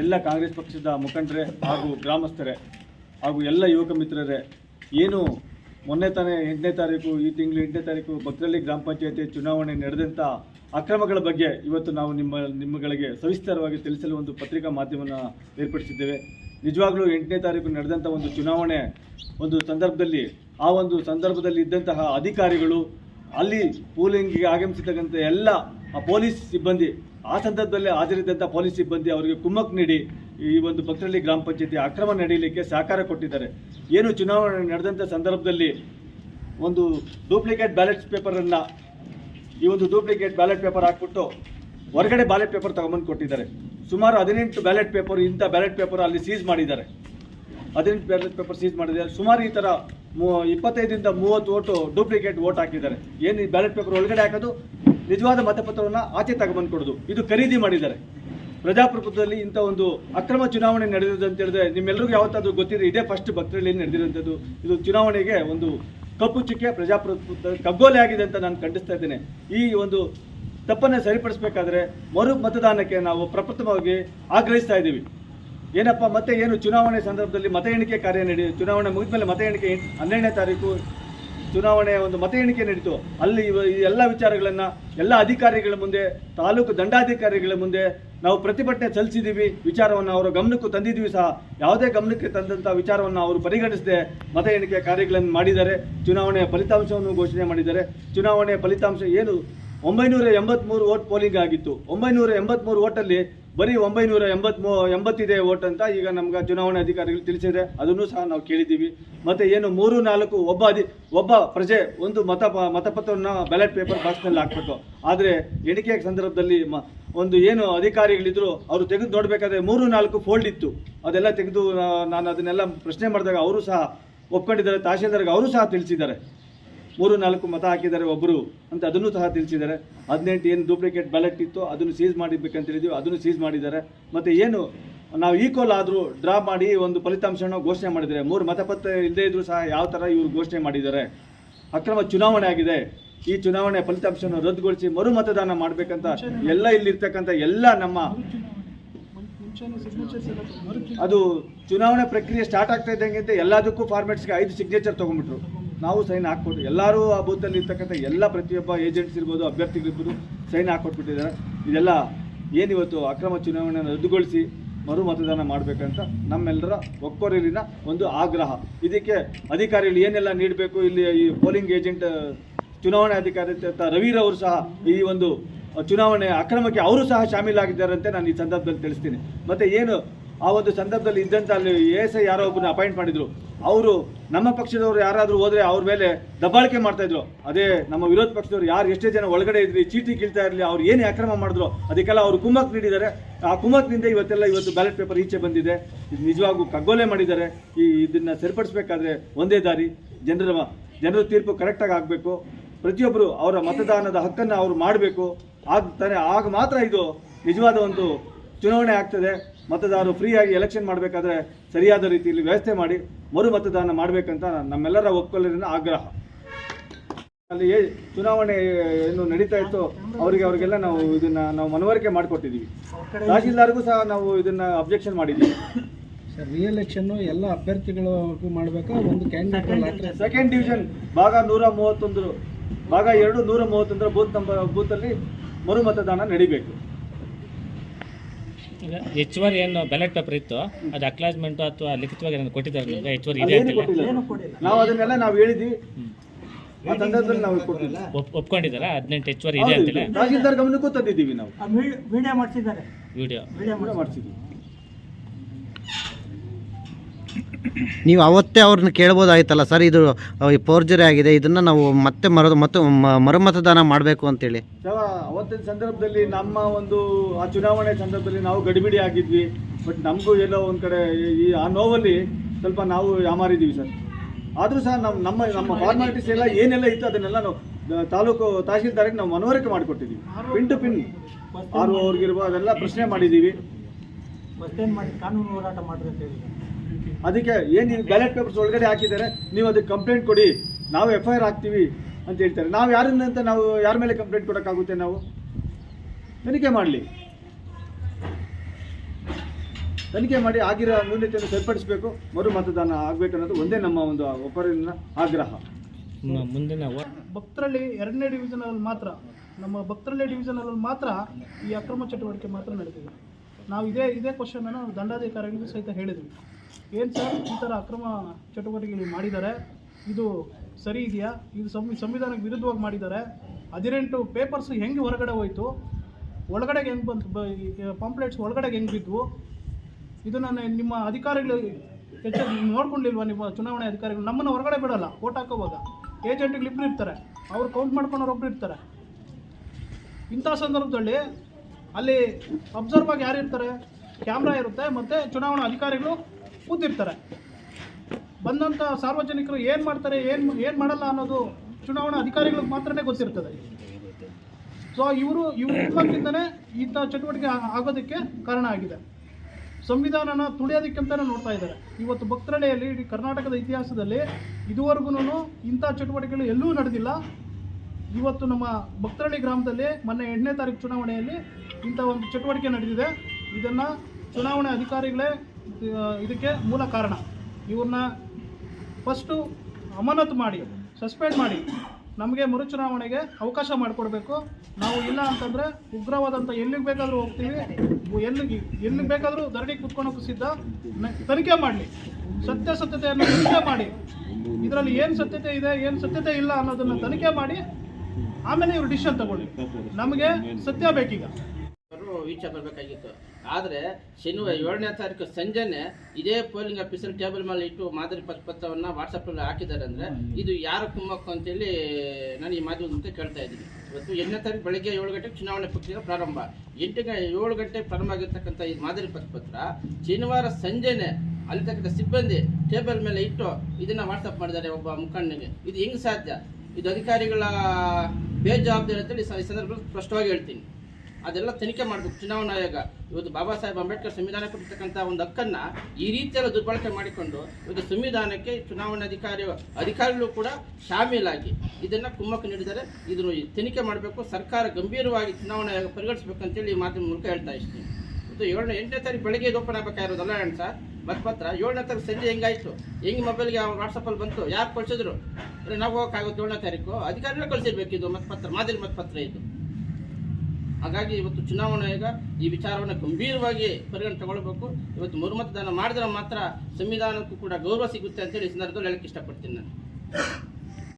ಎಲ್ಲ ಕಾಂಗ್ರೆಸ್ ಪಕ್ಷದ ಮುಖಂಡರೇ ಹಾಗೂ ಗ್ರಾಮಸ್ಥರೇ ಹಾಗೂ ಎಲ್ಲ ಯುವಕ ಮಿತ್ರರೇ, ಏನು ಮೊನ್ನೆ ತಾನೇ ಎಂಟನೇ ತಾರೀಕು, ಈ ತಿಂಗಳು ಎಂಟನೇ ತಾರೀಕು ಭದ್ರಳ್ಳಿ ಗ್ರಾಮ ಪಂಚಾಯತಿ ಚುನಾವಣೆ ನಡೆದಂಥ ಅಕ್ರಮಗಳ ಬಗ್ಗೆ ಇವತ್ತು ನಾವು ನಿಮ್ಮ, ನಿಮ್ಮಗಳಿಗೆ ಸವಿಸ್ತಾರವಾಗಿ ತಿಳಿಸಲು ಒಂದು ಪತ್ರಿಕಾ ಮಾಧ್ಯಮವನ್ನು ಏರ್ಪಡಿಸಿದ್ದೇವೆ. ನಿಜವಾಗ್ಲೂ ಎಂಟನೇ ತಾರೀಕು ನಡೆದಂಥ ಒಂದು ಚುನಾವಣೆ, ಒಂದು ಸಂದರ್ಭದಲ್ಲಿ, ಆ ಒಂದು ಸಂದರ್ಭದಲ್ಲಿ ಇದ್ದಂತಹ ಅಧಿಕಾರಿಗಳು, ಅಲ್ಲಿ ಪೋಲಿಂಗಿಗೆ ಆಗಮಿಸಿರ್ತಕ್ಕಂಥ ಎಲ್ಲ ಆ ಪೊಲೀಸ್ ಸಿಬ್ಬಂದಿ ಆ ಸಂದರ್ಭದಲ್ಲಿ ಹಾಜರಿದ್ದಂಥ ಪೊಲೀಸ್ ಸಿಬ್ಬಂದಿ ಅವರಿಗೆ ಕುಮ್ಮಕ್ ನೀಡಿ ಈ ಒಂದು ಭಕ್ತರಳ್ಳಿ ಗ್ರಾಮ ಪಂಚಾಯತಿ ಅಕ್ರಮ ನಡೆಯಲಿಕ್ಕೆ ಸಹಕಾರ ಕೊಟ್ಟಿದ್ದಾರೆ. ಏನು ಚುನಾವಣೆ ನಡೆದಂಥ ಸಂದರ್ಭದಲ್ಲಿ ಒಂದು ಡೂಪ್ಲಿಕೇಟ್ ಬ್ಯಾಲೆಟ್ ಪೇಪರನ್ನು ಈ ಒಂದು ಡೂಪ್ಲಿಕೇಟ್ ಬ್ಯಾಲೆಟ್ ಪೇಪರ್ ಹಾಕ್ಬಿಟ್ಟು ಹೊರಗಡೆ ಬ್ಯಾಲೆಟ್ ಪೇಪರ್ ತಗೊಂಬಂದು ಕೊಟ್ಟಿದ್ದಾರೆ. ಸುಮಾರು ಹದಿನೆಂಟು ಬ್ಯಾಲೆಟ್ ಪೇಪರ್ ಇಂಥ ಬ್ಯಾಲೆಟ್ ಪೇಪರ್ ಅಲ್ಲಿ ಸೀಸ್ ಮಾಡಿದ್ದಾರೆ. ಹದಿನೆಂಟು ಬ್ಯಾಲೆಟ್ ಪೇಪರ್ ಸೀಸ್ ಮಾಡಿದ್ದಾರೆ ಸುಮಾರು ಈ ಥರ ಮೂ ಇಪ್ಪತ್ತೈದರಿಂದ ಮೂವತ್ತು ಓಟು ಡೂಪ್ಲಿಕೇಟ್ ಓಟ್ ಹಾಕಿದ್ದಾರೆ. ಏನು ಈ ಬ್ಯಾಲೆಟ್ ಪೇಪರ್ ಒಳಗಡೆ ಹಾಕೋದು? ನಿಜವಾದ ಮತಪತ್ರವನ್ನು ಆಚೆ ತಗೊಂಬಂದು ಕೊಡೋದು ಇದು ಖರೀದಿ ಮಾಡಿದ್ದಾರೆ. ಪ್ರಜಾಪ್ರಭುತ್ವದಲ್ಲಿ ಇಂಥ ಒಂದು ಅಕ್ರಮ ಚುನಾವಣೆ ನಡೆದಿದೆ ಅಂತ ಹೇಳಿದ್ರೆ ನಿಮ್ಮೆಲ್ಲರಿಗೂ ಯಾವತ್ತಾದ್ರೂ ಗೊತ್ತಿದೆ ಇದೇ ಫಸ್ಟ್ ಭಕ್ತರಲ್ಲಿ ನಡೆದಿರುವಂಥದ್ದು? ಇದು ಚುನಾವಣೆಗೆ ಒಂದು ಕಪ್ಪು ಚುಕ್ಕೆ ಪ್ರಜಾಪ್ರಭುತ್ವ ಕಗ್ಗೋಲೆ ಆಗಿದೆ ಅಂತ ನಾನು ಖಂಡಿಸ್ತಾ ಇದ್ದೇನೆ. ಈ ಒಂದು ತಪ್ಪನ್ನು ಸರಿಪಡಿಸಬೇಕಾದ್ರೆ ಮರು ಮತದಾನಕ್ಕೆ ನಾವು ಪ್ರಪ್ರಥಮವಾಗಿ ಆಗ್ರಹಿಸ್ತಾ ಇದ್ದೀವಿ. ಏನಪ್ಪ ಮತ್ತೆ ಏನು ಚುನಾವಣೆ ಸಂದರ್ಭದಲ್ಲಿ ಮತ ಎಣಿಕೆ ಕಾರ್ಯ ನಡೆಯುತ್ತೆ ಚುನಾವಣೆ ಮುಗಿದ ಮೇಲೆ ಮತ ಎಣಿಕೆ ಹನ್ನೆರಡನೇ ತಾರೀಕು ಚುನಾವಣೆಯ ಒಂದು ಮತ ಎಣಿಕೆ ನಡೀತು. ಅಲ್ಲಿ ಈ ಎಲ್ಲ ವಿಚಾರಗಳನ್ನು ಎಲ್ಲ ಅಧಿಕಾರಿಗಳ ಮುಂದೆ, ತಾಲೂಕು ದಂಡಾಧಿಕಾರಿಗಳ ಮುಂದೆ ನಾವು ಪ್ರತಿಭಟನೆ ಸಲ್ಲಿಸಿದ್ದೀವಿ ವಿಚಾರವನ್ನು ಅವರ ಗಮನಕ್ಕೂ ತಂದಿದ್ದೀವಿ ಸಹ. ಯಾವುದೇ ಗಮನಕ್ಕೆ ತಂದಂಥ ವಿಚಾರವನ್ನು ಅವರು ಪರಿಗಣಿಸದೆ ಮತ ಎಣಿಕೆ ಕಾರ್ಯಗಳನ್ನು ಮಾಡಿದ್ದಾರೆ. ಚುನಾವಣೆಯ ಫಲಿತಾಂಶವನ್ನು ಘೋಷಣೆ ಮಾಡಿದ್ದಾರೆ. ಚುನಾವಣೆಯ ಫಲಿತಾಂಶ ಏನು? ಒಂಬೈನೂರ ಎಂಬತ್ಮೂರು ಓಟ್ ಪೋಲಿಂಗ್ ಆಗಿತ್ತು. ಒಂಬೈನೂರ ಎಂಬತ್ತ್ಮೂರು ಓಟಲ್ಲಿ ಬರೀ ಒಂಬೈನೂರ ಎಂಬತ್ಮೂ ಎಂಬತ್ತಿದೆ ಓಟ್ ಅಂತ ಈಗ ನಮ್ಗೆ ಚುನಾವಣಾ ಅಧಿಕಾರಿಗಳು ತಿಳಿಸಿದೆ ಅದನ್ನು ಸಹ ನಾವು ಕೇಳಿದ್ದೀವಿ. ಮತ್ತು ಏನು ಮೂರು ನಾಲ್ಕು ಒಬ್ಬ ಅಧಿ ಒಬ್ಬ ಪ್ರಜೆ ಒಂದು ಮತ ಮತಪತ್ರವನ್ನು ಬ್ಯಾಲೆಟ್ ಪೇಪರ್ ಬಾಕ್ಸ್ನಲ್ಲಿ ಹಾಕ್ಬೇಕು. ಆದರೆ ಎಣಿಕೆ ಸಂದರ್ಭದಲ್ಲಿ ಮ ಒಂದು ಏನು ಅಧಿಕಾರಿಗಳಿದ್ರು ಅವರು ತೆಗೆದು ನೋಡಬೇಕಾದ್ರೆ ಮೂರು ನಾಲ್ಕು ಫೋಲ್ಡ್ ಇತ್ತು. ಅದೆಲ್ಲ ತೆಗೆದು ನಾನು ಅದನ್ನೆಲ್ಲ ಪ್ರಶ್ನೆ ಮಾಡಿದಾಗ ಅವರು ಸಹ ಒಪ್ಕೊಂಡಿದ್ದಾರೆ. ತಹಶೀಲ್ದಾರ್ಗೆ ಅವರು ಸಹ ತಿಳಿಸಿದ್ದಾರೆ. ಮೂರು, ನಾಲ್ಕು ಮತ ಹಾಕಿದ್ದಾರೆ ಒಬ್ಬರು ಅಂತ ಅದನ್ನು ಸಹ ತಿಳಿಸಿದ್ದಾರೆ. ಹದಿನೆಂಟು ಏನು ಡೂಪ್ಲಿಕೇಟ್ ಬ್ಯಾಲೆಟ್ ಇತ್ತು, ಅದನ್ನು ಸೀಸ್ ಮಾಡಬೇಕಂತ ಹೇಳಿದ್ವಿ, ಅದನ್ನು ಸೀಸ್ ಮಾಡಿದ್ದಾರೆ. ಮತ್ತು ಏನು, ನಾವು ಈಕ್ವಲ್ ಆದರೂ ಡ್ರಾ ಮಾಡಿ ಒಂದು ಫಲಿತಾಂಶವನ್ನು ಘೋಷಣೆ ಮಾಡಿದ್ದಾರೆ ಮೂರು ಮತಪತ್ರ ಇಲ್ಲದೇ ಇದ್ದರೂ ಸಹ ಯಾವ ಥರ ಇವರು ಘೋಷಣೆ ಮಾಡಿದ್ದಾರೆ? ಅಕ್ರಮ ಚುನಾವಣೆ ಆಗಿದೆ. ಈ ಚುನಾವಣೆ ಫಲಿತಾಂಶವನ್ನು ರದ್ದುಗೊಳಿಸಿ ಮರು ಮತದಾನ ಮಾಡಬೇಕಂತ ಎಲ್ಲ ಇಲ್ಲಿರ್ತಕ್ಕಂಥ ಎಲ್ಲ ನಮ್ಮ ಅದು ಚುನಾವಣೆ ಪ್ರಕ್ರಿಯೆ ಸ್ಟಾರ್ಟ್ ಆಗ್ತಾ ಇದ್ದಂಗೆ ಎಲ್ಲದಕ್ಕೂ ಫಾರ್ಮೆಟ್ಸ್ಗೆ ಐದು ಸಿಗ್ನೇಚರ್ ತೊಗೊಂಡ್ಬಿಟ್ರು. ನಾವು ಸೈನ್ ಹಾಕ್ಕೊಟ್ಟು, ಎಲ್ಲರೂ ಆ ಬೂತಲ್ಲಿ ಇರ್ತಕ್ಕಂಥ ಎಲ್ಲ ಪ್ರತಿಯೊಬ್ಬ ಏಜೆಂಟ್ಸ್ ಇರ್ಬೋದು ಅಭ್ಯರ್ಥಿಗಳಿರ್ಬೋದು ಸೈನ್ ಹಾಕ್ಕೊಟ್ಬಿಟ್ಟಿದ್ದಾರೆ. ಇದೆಲ್ಲ ಏನಿವತ್ತು ಅಕ್ರಮ ಚುನಾವಣೆಯನ್ನು ರದ್ದುಗೊಳಿಸಿ ಮರು ಮತದಾನ ಮಾಡಬೇಕಂತ ನಮ್ಮೆಲ್ಲರ ಒಕ್ಕೊರಲಿನ ಒಂದು ಆಗ್ರಹ. ಇದಕ್ಕೆ ಅಧಿಕಾರಿಗಳು ಏನೆಲ್ಲ ನೀಡಬೇಕು, ಇಲ್ಲಿ ಈ ಪೋಲಿಂಗ್ ಏಜೆಂಟ್ ಚುನಾವಣೆ ಅಧಿಕಾರಿ ರವಿರವರು ಸಹ ಈ ಒಂದು ಚುನಾವಣೆ ಅಕ್ರಮಕ್ಕೆ ಅವರು ಸಹ ಶಾಮೀಲಾಗಿದ್ದಾರೆ ಅಂತ ನಾನು ಈ ಸಂದರ್ಭದಲ್ಲಿ ತಿಳಿಸ್ತೀನಿ. ಮತ್ತು ಏನು, ಆ ಒಂದು ಸಂದರ್ಭದಲ್ಲಿ ಇದ್ದಂಥ ಅಲ್ಲಿ ಎ ಎಸ್ ಐ ಯಾರೋ ಒಬ್ಬರನ್ನ ಅಪಾಯಿಂಟ್ ಮಾಡಿದ್ರು. ಅವರು ನಮ್ಮ ಪಕ್ಷದವರು ಯಾರಾದರೂ ಹೋದರೆ ಅವ್ರ ಮೇಲೆ ದಬ್ಬಾಳಿಕೆ ಮಾಡ್ತಾ ಇದ್ರು. ಅದೇ ನಮ್ಮ ವಿರೋಧ ಪಕ್ಷದವರು ಯಾರು ಎಷ್ಟೇ ಜನ ಒಳಗಡೆ ಇದ್ರಿ, ಚೀಟಿ ಕೀಳ್ತಾ ಇರಲಿ, ಅವ್ರು ಏನೇ ಅಕ್ರಮ ಮಾಡಿದ್ರು, ಅದಕ್ಕೆಲ್ಲ ಅವರು ಕುಮ್ಮಕ್ ನೀಡಿದ್ದಾರೆ. ಆ ಕುಮ್ಮಕ್ನಿಂದ ಇವತ್ತೆಲ್ಲ ಇವತ್ತು ಬ್ಯಾಲೆಟ್ ಪೇಪರ್ ಈಚೆ ಬಂದಿದೆ. ಇದು ನಿಜವಾಗೂ ಕಗ್ಗೋಲೆ ಮಾಡಿದ್ದಾರೆ. ಈ ಇದನ್ನು ಸರಿಪಡಿಸಬೇಕಾದ್ರೆ ಒಂದೇ ದಾರಿ. ಜನರ ಜನರ ತೀರ್ಪು ಕರೆಕ್ಟಾಗಿ ಆಗಬೇಕು. ಪ್ರತಿಯೊಬ್ಬರು ಅವರ ಮತದಾನದ ಹಕ್ಕನ್ನು ಅವರು ಮಾಡಬೇಕು. ಆಗ್ತಾನೆ ಆಗ ಮಾತ್ರ ಇದು ನಿಜವಾದ ಒಂದು ಚುನಾವಣೆ ಆಗ್ತದೆ. ಮತದಾರರು ಫ್ರೀಯಾಗಿ ಎಲೆಕ್ಷನ್ ಮಾಡಬೇಕಾದ್ರೆ ಸರಿಯಾದ ರೀತಿಯಲ್ಲಿ ವ್ಯವಸ್ಥೆ ಮಾಡಿ ಮರು ಮತದಾನ ಮಾಡಬೇಕಂತ ನಮ್ಮೆಲ್ಲರ ಒಕ್ಕಲಿನ ಆಗ್ರಹ. ಅಲ್ಲಿ ಏ- ಚುನಾವಣೆ ಏನು ನಡೀತಾ ಇತ್ತು ಅವರಿಗೆ ಅವರಿಗೆಲ್ಲ ನಾವು ಇದನ್ನ ನಾವು ಮನವರಿಕೆ ಮಾಡಿಕೊಟ್ಟಿದ್ದೀವಿ ತಹಶೀಲ್ದಾರ್ಗೂ ಸಹ ನಾವು ಇದನ್ನ ಅಬ್ಜೆಕ್ಷನ್ ಮಾಡಿದ್ದೀವಿ ಸರ್ ರಿಎಲೆಕ್ಷನ್ನು ಎಲ್ಲ ಅಭ್ಯರ್ಥಿಗಳಿಗೂ ಮಾಡಬೇಕಾ? ಒಂದು ಕ್ಯಾಂಡಿಡೇಟ್ ಸೆಕೆಂಡ್ ಡಿವಿಷನ್ ಭಾಗ ನೂರ ಮೂವತ್ತೊಂದು ಭಾಗ ಎರಡು ನೂರ ಮೂವತ್ತೊಂದರ ಬೂತ್ ನಂಬರ್ ಬೂತಲ್ಲಿ ಮರು ಮತದಾನ ನಡಿಬೇಕು. ಈಗ ಹೆಚ್ಚುವರಿ ಏನು ಬ್ಯಾಲೆಟ್ ಪೇಪರ್ ಇತ್ತು ಅದು ಅಕ್ಲಾಜ್ಮೆಂಟು ಅಥವಾ ಲಿಖಿತವಾಗಿ ಏನಾದ್ರು ಕೊಟ್ಟಿದ್ದಾರೆ ನಿಮಗೆ ಹೆಚ್ಚುವರಿ ಇದೆ ಅಂತ ಅಂತಿಲ್ಲ. ನಾವು ಅದನ್ನೆಲ್ಲ ನಾವು ಹೇಳಿದ್ವಿ. ಆ ಸಂದರ್ಭದಲ್ಲಿ ನಾವು ಕೊಟ್ಟಿಲ್ಲ. ಒಪ್ ಒಪ್ಕೊಂಡಿದ್ದಾರಾ? ಹದಿನೆಂಟು ಹೆಚ್ಚುವರಿ ಇದೆ ಅಂತಿಲ್ಲ. ತಹಶೀಲ್ದಾರ್ ಗಮನಕ್ಕೂ ತಂದಿದ್ದೀವಿ ನಾವು. ವಿಡಿಯೋ ಮಾಡ್ಸಿದ್ದಾರೆ. ವಿಡಿಯೋ ವಿಡಿಯೋ ಮಾಡ್ಸಿದ್ದೀವಿ ನೀವು ಅವತ್ತೇ ಅವ್ರನ್ನ ಕೇಳ್ಬೋದಾಯ್ತಲ್ಲ ಸರ್ ಇದು ಪೋರ್ಜರಿ ಆಗಿದೆ ಇದನ್ನು ನಾವು ಮತ್ತೆ ಮರ ಮತ್ತು ಮ- ಮರುಮತದಾನ ಮಾಡಬೇಕು ಅಂತೇಳಿ. ಸರ್ ಅವತ್ತಿನ ಸಂದರ್ಭದಲ್ಲಿ ನಮ್ಮ ಒಂದು ಆ ಚುನಾವಣೆ ಸಂದರ್ಭದಲ್ಲಿ ನಾವು ಗಡಿಬಿಡಿ ಆಗಿದ್ವಿ ಬಟ್ ನಮಗೂ ಎಲ್ಲೋ ಒಂದು ಕಡೆ ಈ ಆ ನೋವಲ್ಲಿ ಸ್ವಲ್ಪ ನಾವು ಯಾಮಾರಿದ್ದೀವಿ ಸರ್. ಆದರೂ ಸಹ ನಮ್ಮ ನಮ್ಮ ನಮ್ಮ ಫಾರ್ಮಾಲಿಟೀಸ್ ಎಲ್ಲ ಏನೆಲ್ಲ ಇತ್ತು ಅದನ್ನೆಲ್ಲ ನಾವು ತಾಲೂಕು ತಹಶೀಲ್ದಾರಿಗೆ ನಾವು ಮನವರಿಕೆ ಮಾಡಿಕೊಟ್ಟಿದ್ದೀವಿ. ಪಿನ್ ಟು ಪಿನ್ ಆರು ಅವ್ರಿಗಿರುವ ಅದೆಲ್ಲ ಪ್ರಶ್ನೆ ಮಾಡಿದ್ದೀವಿ. ಮತ್ತೇನು ಮಾಡಿ ಕಾನೂನು ಹೋರಾಟ ಮಾಡಿರಿ ಅಂತ ಹೇಳಿದ್ದಾರೆ ಅದಕ್ಕೆ ಏನು ನೀವು ಬ್ಯಾಲೆಟ್ ಪೇಪರ್ಸ್ ಒಳಗಡೆ ಹಾಕಿದ್ದಾರೆ ನೀವು ಅದಕ್ಕೆ ಕಂಪ್ಲೇಂಟ್ ಕೊಡಿ ನಾವು ಎಫ್ ಐ ಆರ್ ಹಾಕ್ತೀವಿ ಅಂತ ಹೇಳ್ತಾರೆ. ನಾವು ಯಾರನ್ನ ಅಂತ ನಾವು ಯಾರ ಮೇಲೆ ಕಂಪ್ಲೇಂಟ್ ಕೊಡೋಕ್ಕಾಗುತ್ತೆ ನಾವು? ತನಿಖೆ ಮಾಡಲಿ. ತನಿಖೆ ಮಾಡಿ ಆಗಿರೋ ನ್ಯೂನತೆಯನ್ನು ಸರಿಪಡಿಸಬೇಕು. ಮರು ಮತದಾನ ಆಗಬೇಕು ಅನ್ನೋದು ಒಂದೇ ನಮ್ಮ ಒಂದು ಒಬ್ಬರಿನ ಆಗ್ರಹ. ಮುಂದಿನ ಭಕ್ತರಲ್ಲಿ ಭಕ್ತರಳ್ಳಿ ಎರಡನೇ ಡಿವಿಷನಲ್ಲಿ ಮಾತ್ರ ನಮ್ಮ ಭಕ್ತರಳ್ಳಿ ಡಿವಿಷನಲ್ಲಿ ಮಾತ್ರ ಈ ಅಕ್ರಮ ಚಟುವಟಿಕೆ ಮಾತ್ರ ನಡೆದಿದೆ ನಾವು ಇದೇ ಇದೇ ಕ್ವಶನನ್ನು ನಾವು ದಂಡಾಧಿಕಾರಿಗಳಿಗೂ ಸಹಿತ ಹೇಳಿದ್ವಿ. ಏನು ಸರ್? ಈ ಥರ ಅಕ್ರಮ ಚಟುವಟಿಕೆಗಳು ಮಾಡಿದ್ದಾರೆ. ಇದು ಸರಿ ಇದೆಯಾ? ಇದು ಸಂವಿ, ಸಂವಿಧಾನಕ್ಕೆ ವಿರುದ್ಧವಾಗಿ ಮಾಡಿದ್ದಾರೆ. ಹದಿನೆಂಟು ಪೇಪರ್ಸ್ ಹೆಂಗೆ ಹೊರಗಡೆ ಹೋಯಿತು? ಒಳಗಡೆಗೆ ಹೆಂಗೆ ಬಂತು? ಪಾಂಪ್ಲೆಟ್ಸ್ ಒಳಗಡೆಗೆ ಹೆಂಗೆ ಇದು ನಾನು ನಿಮ್ಮ ಅಧಿಕಾರಿಗಳು ಹೆಚ್ಚು ನೋಡ್ಕೊಂಡಿಲ್ವ ನಿಮ್ಮ ಚುನಾವಣೆ ಅಧಿಕಾರಿಗಳು? ನಮ್ಮನ್ನು ಹೊರಗಡೆ ಬಿಡೋಲ್ಲ. ಓಟ್ ಹಾಕೋವಾಗ. ಏಜೆಂಟ್ಗಳು ಇಬ್ಬರು ಇರ್ತಾರೆ. ಅವ್ರು ಕೌಂಟ್ ಮಾಡ್ಕೊಳೋರು ಒಬ್ರು ಇರ್ತಾರೆ. ಇಂಥ ಸಂದರ್ಭದಲ್ಲಿ ಅಲ್ಲಿ ಅಬ್ಸರ್ವ್ ಆಗಿ ಯಾರು ಇರ್ತಾರೆ? ಕ್ಯಾಮ್ರಾ ಇರುತ್ತೆ, ಮತ್ತು ಚುನಾವಣಾ ಅಧಿಕಾರಿಗಳು ಕೂತಿರ್ತಾರೆ. ಬಂದಂಥ ಸಾರ್ವಜನಿಕರು ಏನು ಮಾಡ್ತಾರೆ, ಏನು ಏನು ಮಾಡಲ್ಲ ಅನ್ನೋದು ಚುನಾವಣಾ ಅಧಿಕಾರಿಗಳಿಗೆ ಮಾತ್ರನೇ ಗೊತ್ತಿರ್ತದೆ. ಸೊ ಇವರು ಇವರು ಇಲ್ಲಕ್ಕಿಂತಲೇ ಇಂಥ ಚಟುವಟಿಕೆ ಆಗೋದಕ್ಕೆ ಕಾರಣ ಆಗಿದೆ. ಸಂವಿಧಾನನ ತುಳಿಯೋದಕ್ಕಂತಲೇ ನೋಡ್ತಾ ಇದ್ದಾರೆ. ಇವತ್ತು ಭಕ್ತರಳ್ಳಿಯಲ್ಲಿ ಇಡೀ ಕರ್ನಾಟಕದ ಇತಿಹಾಸದಲ್ಲಿ ಇದುವರೆಗೂ ಇಂಥ ಚಟುವಟಿಕೆಗಳು ಎಲ್ಲೂ ನಡೆದಿಲ್ಲ. ಇವತ್ತು ನಮ್ಮ ಭಕ್ತರಳ್ಳಿ ಗ್ರಾಮದಲ್ಲಿ ಮೊನ್ನೆ ಎಂಟನೇ ತಾರೀಕು ಚುನಾವಣೆಯಲ್ಲಿ ಇಂಥ ಒಂದು ಚಟುವಟಿಕೆ ನಡೆದಿದೆ. ಇದನ್ನು ಚುನಾವಣೆ ಅಧಿಕಾರಿಗಳೇ ಇದಕ್ಕೆ ಮೂಲ ಕಾರಣ. ಇವ್ರನ್ನ ಫಸ್ಟು ಅಮಾನತು ಮಾಡಿ ಸಸ್ಪೆಂಡ್ ಮಾಡಿ. ನಮಗೆ ಮರುಚುನಾವಣೆಗೆ ಅವಕಾಶ ಮಾಡಿಕೊಡ್ಬೇಕು. ನಾವು ಇಲ್ಲ ಅಂತಂದರೆ ಉಗ್ರವಾದಂಥ ಎಲ್ಲಿಗೆ ಬೇಕಾದರೂ ಹೋಗ್ತೀವಿ. ಎಲ್ಲಿಗೆ ಎಲ್ಲಿಗೆ ಬೇಕಾದರೂ ಧರಣಿ ಕುತ್ಕೊಳಕ್ಕೂ ಸಿದ್ಧ. ತನಿಖೆ ಮಾಡಲಿ. ಸತ್ಯಾಸತ್ಯತೆಯನ್ನು ತನಿಖೆ ಮಾಡಿ. ಇದರಲ್ಲಿ ಏನು ಸತ್ಯತೆ ಇದೆ, ಏನು ಸತ್ಯತೆ ಇಲ್ಲ ಅನ್ನೋದನ್ನು ತನಿಖೆ ಮಾಡಿ. ಆಮೇಲೆ ಇವರು ಡಿಸಿಷನ್ ತಗೊಳ್ಳಿ. ನಮಗೆ ಸತ್ಯ ಬೇಕೀಗ. ಈಚೆ ಬರಬೇಕಾಗಿತ್ತು. ಆದರೆ ಶನಿವಾರ ಏಳನೇ ತಾರೀಕು ಸಂಜೆನೆ ಇದೇ ಪೋಲಿಂಗ್ ಆಫೀಸರ್ ಟೇಬಲ್ ಮೇಲೆ ಇಟ್ಟು ಮಾದರಿ ಪತ್ರವನ್ನು ವಾಟ್ಸಪ್ಪಲ್ಲಿ ಹಾಕಿದ್ದಾರೆ ಅಂದರೆ ಇದು ಯಾರು ಕುಮ್ಮಕ್ಕು ಅಂತೇಳಿ ನಾನು ಈ ಮಾಧ್ಯಮದ ಮುಂದೆ ಕೇಳ್ತಾ ಇದ್ದೀನಿ. ಇವತ್ತು ಎಂಟನೇ ತಾರೀಕು ಬೆಳಗ್ಗೆ ಏಳು ಗಂಟೆಗೆ ಚುನಾವಣೆ ಪ್ರಕ್ರಿಯೆ ಪ್ರಾರಂಭ. ಎಂಟು ಏಳು ಗಂಟೆಗೆ ಪ್ರಾರಂಭ ಆಗಿರ್ತಕ್ಕಂಥ ಈ ಮಾದರಿ ಪತ್ರ ಶನಿವಾರ ಸಂಜೆನೆ ಅಲ್ಲಿರ್ತಕ್ಕಂಥ ಸಿಬ್ಬಂದಿ ಟೇಬಲ್ ಮೇಲೆ ಇಟ್ಟು ಇದನ್ನು ವಾಟ್ಸಪ್ ಮಾಡಿದ್ದಾರೆ ಒಬ್ಬ ಮುಖಂಡನಿಗೆ. ಇದು ಹೆಂಗೆ ಸಾಧ್ಯ? ಇದು ಅಧಿಕಾರಿಗಳ ಬೇಜವಾಬ್ದಾರಿ ಅಂತೇಳಿ ಈ ಸಂದರ್ಭದಲ್ಲಿ ಸ್ಪಷ್ಟವಾಗಿ ಹೇಳ್ತೀನಿ. ಅದೆಲ್ಲ ತನಿಖೆ ಮಾಡಬೇಕು. ಚುನಾವಣಾ ಆಯೋಗ. ಇವತ್ತು ಬಾಬಾ ಸಾಹೇಬ್ ಅಂಬೇಡ್ಕರ್ ಸಂವಿಧಾನ ಕೊಟ್ಟಿರ್ತಕ್ಕಂಥ ಒಂದು ಹಕ್ಕನ್ನ ಈ ರೀತಿಯೆಲ್ಲ ದುರ್ಬಳಕೆ ಮಾಡಿಕೊಂಡು ಇವತ್ತು ಸಂವಿಧಾನಕ್ಕೆ ಚುನಾವಣಾ ಅಧಿಕಾರಿ ಅಧಿಕಾರಿಗಳು ಕೂಡ ಶಾಮೀಲಾಗಿ ಇದನ್ನ ಕುಮ್ಮಕ್ಕ ನೀಡಿದರೆ ಇದನ್ನು ತನಿಖೆ ಮಾಡಬೇಕು. ಸರ್ಕಾರ ಗಂಭೀರವಾಗಿ ಚುನಾವಣಾ ಆಯೋಗ ಪರಿಗಣಿಸಬೇಕಂತೇಳಿ ಈ ಮಾತಿನ ಮೂಲಕ ಹೇಳ್ತಾ ಇದ್ದೀನಿ. ಇವತ್ತು ಏಳನೇ, ಎಂಟನೇ ತಾರೀಕು ಬೆಳಗ್ಗೆ ಇದು ಓಪನ್ ಆಗಬೇಕಾಗಿರೋದಲ್ಲ ಅಣ್ಣ ಸರ್? ಮತಪತ್ರ ಏಳನೇ ತಾರೀಕು ಸಂಜೆ ಹೆಂಗಾಯಿತು? ಹೆಂಗೆ ಮೊಬೈಲ್ಗೆ ವಾಟ್ಸಪ್ಪಲ್ಲಿ ಬಂತು? ಯಾರು ಕಳ್ಸಿದ್ರು? ನಾವು ಹೋಗೋಕ್ಕಾಗುತ್ತೆ ಏಳನೇ ತಾರೀಕು. ಅಧಿಕಾರಿಗಳೇ ಕಳಿಸಿರ್ಬೇಕಿದು ಮತಪತ್ರ ಮಾದರಿ ಮತಪತ್ರ ಇದು. ಹಾಗಾಗಿ ಇವತ್ತು ಚುನಾವಣಾ ಆಯೋಗ ಈ ವಿಚಾರವನ್ನು ಗಂಭೀರವಾಗಿ ಪರಿಗಣನೆ ತಗೊಳ್ಬೇಕು. ಇವತ್ತು ಮರುಮತದಾನ ಮಾಡಿದ್ರೆ ಮಾತ್ರ ಸಂವಿಧಾನಕ್ಕೂ ಕೂಡ ಗೌರವ ಸಿಗುತ್ತೆ ಅಂತೇಳಿ ಈ ಸಂದರ್ಭದಲ್ಲಿ ಹೇಳಕ್ಕೆ ಇಷ್ಟಪಡ್ತೀನಿ ನಾನು.